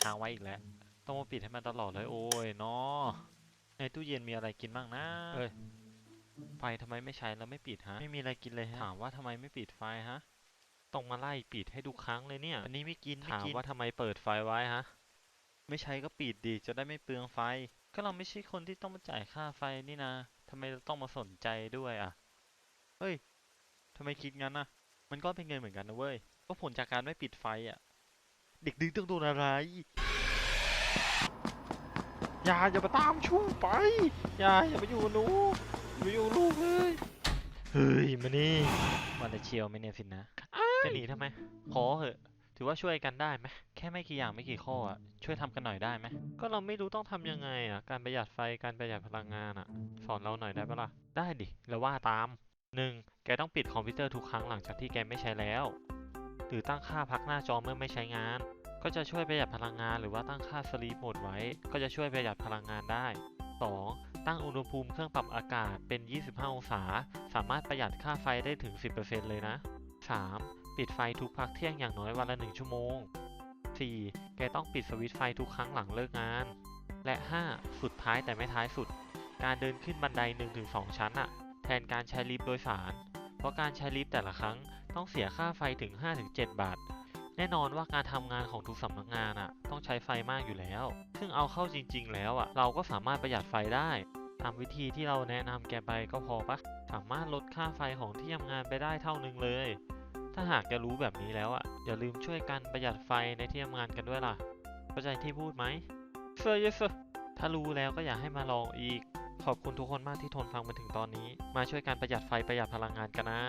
ค้างไว้อีกแล้ว ต้องมาปิดให้มันตลอดเลย โอ้ยเนาะในตู้เย็นมีอะไรกินบ้างนะเอ้ยไฟทำไมไม่ใช้แล้วไม่ปิดฮะ ไม่มีอะไรกินเลยฮะ ถามว่าทำไมไม่ปิดไฟฮะ ต้องมาไล่ปิดให้ทุกครั้งเลยเนี่ย อันนี้ไม่กินถามว่าทำไมเปิดไฟไว้ฮะ ไม่ใช้ก็ปิดดีจะได้ไม่เปลืองไฟ ก็เราไม่ใช่คนที่ต้องมาจ่ายค่าไฟนี่นะทำไมเราต้องมาสนใจด้วยอะ เฮ้ยทำไมคิดงั้นนะมันก็เป็นเงินเหมือนกันนะเว้ย ก็ผลจากการไม่ปิดไฟอะ เด็กดื้อต้องโดนอะไร อย่าอย่ามาตามชูไป อย่าอย่ามาอยู่กับหนูอย่ามาอยู่กับลูกเลย เฮ้ยมานี่มันจะเชียวไหมเนี่ยสินนะ จะหนีทำไม ขอเหอะ ถือว่าช่วยกันได้ไหม แค่ไม่กี่อย่างไม่กี่ข้ออะช่วยทำกันหน่อยได้ไหม ก็เราไม่รู้ต้องทำยังไงอะ การประหยัดไฟ การประหยัดพลังงานอะ สอนเราหน่อยได้ปะล่ะ ได้ดิ แล้วว่าตาม 1. แกต้องปิดคอมพิวเตอร์ทุกครั้งหลังจากที่แกไม่ใช้แล้ว หรือตั้งค่าพักหน้าจอเมื่อไม่ใช้งาน ก็จะช่วยประหยัดพลังงานหรือว่าตั้งค่า sleep mode ไว้ ก็จะช่วยประหยัดพลังงานได้ 2. ตั้งอุณหภูมิเครื่องปรับอากาศเป็น 25 องศา สามารถประหยัดค่าไฟได้ถึง 10%เลยนะ 3. ปิดไฟทุกพักเที่ยงอย่างน้อยวันละ 1 ชั่วโมง 4. แกต้องปิดสวิตช์ไฟทุกครั้งหลังเลิกงาน และ 5. สุดท้ายแต่ไม่ท้ายสุด การเดินขึ้นบันได 1-2 ชั้นอะแทนการใช้ลิฟต์โดยสาร ราะการใช้ลิฟต์แต่ละครั้งต้องเสียค่าไฟถึง 5-7 บาท แน่นอนว่าการทำงานของทุกสำนักงานอะต้องใช้ไฟมากอยู่แล้ว ซึ่งเอาเข้าจริง ๆ แล้วอะเราก็สามารถประหยัดไฟได้ ตามวิธีที่เราแนะนำแกไปก็พอปะสามารถลดค่าไฟของที่ทำงานไปได้เท่านึงเลย ถ้าหากจะรู้แบบนี้แล้วอะ อย่าลืมช่วยกันประหยัดไฟในที่ทำงานกันด้วยล่ะ เข้าใจที่พูดไหมเซอร์เยสถ้ารู้แล้วก็อยากให้มาลองอีก ขอบคุณทุกคนมากที่ทนฟังมาถึงตอนนี้ มาช่วยกันประหยัดไฟประหยัดพลังงานกันนะ